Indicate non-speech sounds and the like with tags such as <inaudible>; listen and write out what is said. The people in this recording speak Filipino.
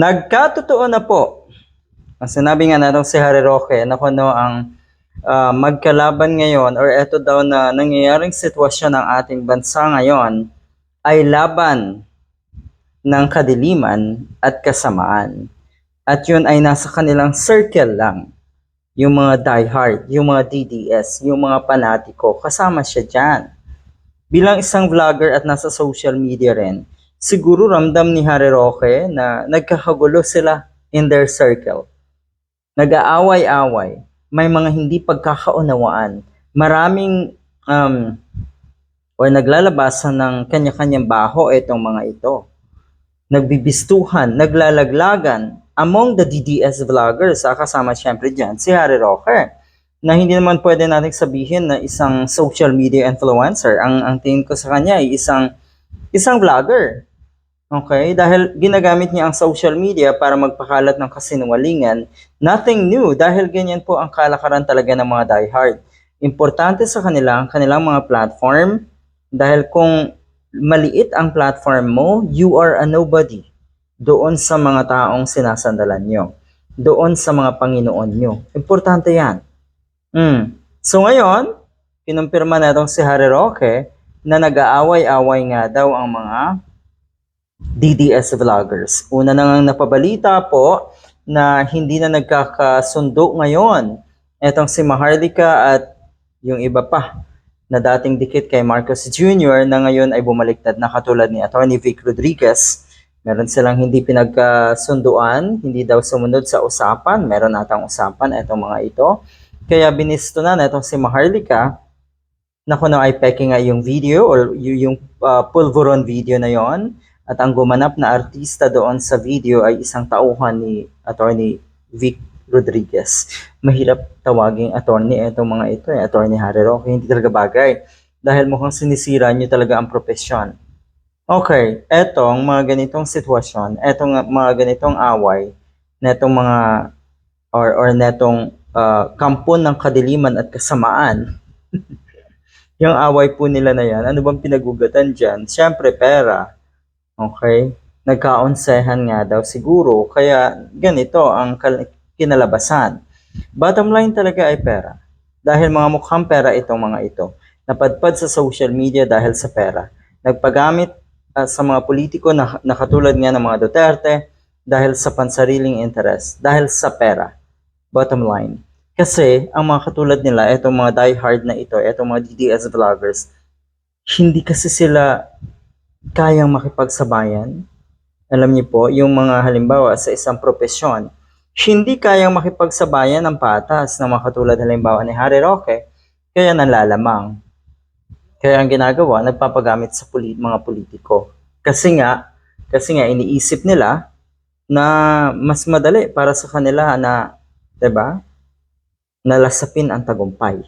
Nagkatotoo na po. Ang sinabi nga natin si Harry Roque na kung ano ang ah, magkalaban ngayon or eto daw na nangyayaring sitwasyon ng ating bansa ngayon ay laban ng kadiliman at kasamaan. At yun ay nasa kanilang circle lang. Yung mga diehard, yung mga DDS, yung mga panatiko, kasama siya dyan. Bilang isang vlogger at nasa social media rin, siguro ramdam ni Harry Roque na nagkakagulo sila in their circle. Nag-aaway-away. May mga hindi pagkakaunawaan. Maraming um, or naglalabasan ng kanya-kanyang baho itong mga ito. Nagbibistuhan, naglalaglagan among the DDS vloggers. Ah, kasama syempre dyan si Harry Roque na hindi naman pwede natin sabihin na isang social media influencer. Ang ang tingin ko sa kanya ay isang isang vlogger. Okay? Dahil ginagamit niya ang social media para magpakalat ng kasinungalingan. Nothing new dahil ganyan po ang kalakaran talaga ng mga diehard. Importante sa kanila ang kanilang mga platform dahil kung maliit ang platform mo, you are a nobody doon sa mga taong sinasandalan nyo. Doon sa mga Panginoon nyo. Importante yan. Mm. So ngayon, kinumpirma na itong si Harry Roque na nag-aaway-away nga daw ang mga DDS vloggers. Una na nga napabalita po na hindi na nagkakasundo ngayon etong si Maharlika at yung iba pa na dating dikit kay Marcos Jr. na ngayon ay bumaliktad na katulad ni Attorney Vic Rodriguez. Meron silang hindi pinagkasunduan, hindi daw sumunod sa usapan. Meron atang usapan itong mga ito. Kaya binisto na itong si Maharlika na kung ano ay peke nga yung video or yung uh, pulveron video na yon at ang gumanap na artista doon sa video ay isang tauhan ni Attorney Vic Rodriguez. Mahirap tawaging attorney itong mga ito, eh, Attorney Harry Roque, hindi talaga bagay. Dahil mukhang sinisira niyo talaga ang profesyon. Okay, etong mga ganitong sitwasyon, etong mga ganitong away, netong mga or or netong uh, kampon ng kadiliman at kasamaan. <laughs> yung away po nila na yan, ano bang pinagugatan dyan? Siyempre, pera. Okay? Nagkaonsehan nga daw siguro, kaya ganito ang kinalabasan. Bottom line talaga ay pera. Dahil mga mukhang pera itong mga ito. Napadpad sa social media dahil sa pera. Nagpagamit ah, sa mga politiko na, na katulad nga ng mga Duterte dahil sa pansariling interest, dahil sa pera. Bottom line. Kasi ang mga katulad nila, itong mga diehard na ito, itong mga DDS vloggers, hindi kasi sila kayang makipagsabayan. Alam niyo po, yung mga halimbawa sa isang propesyon, hindi kayang makipagsabayan ng patas ng mga katulad halimbawa ni Harry Roque, kaya nalalamang. Kaya ang ginagawa, nagpapagamit sa puli- mga politiko. Kasi nga, kasi nga iniisip nila na mas madali para sa kanila na, 'di ba? Nalasapin ang tagumpay.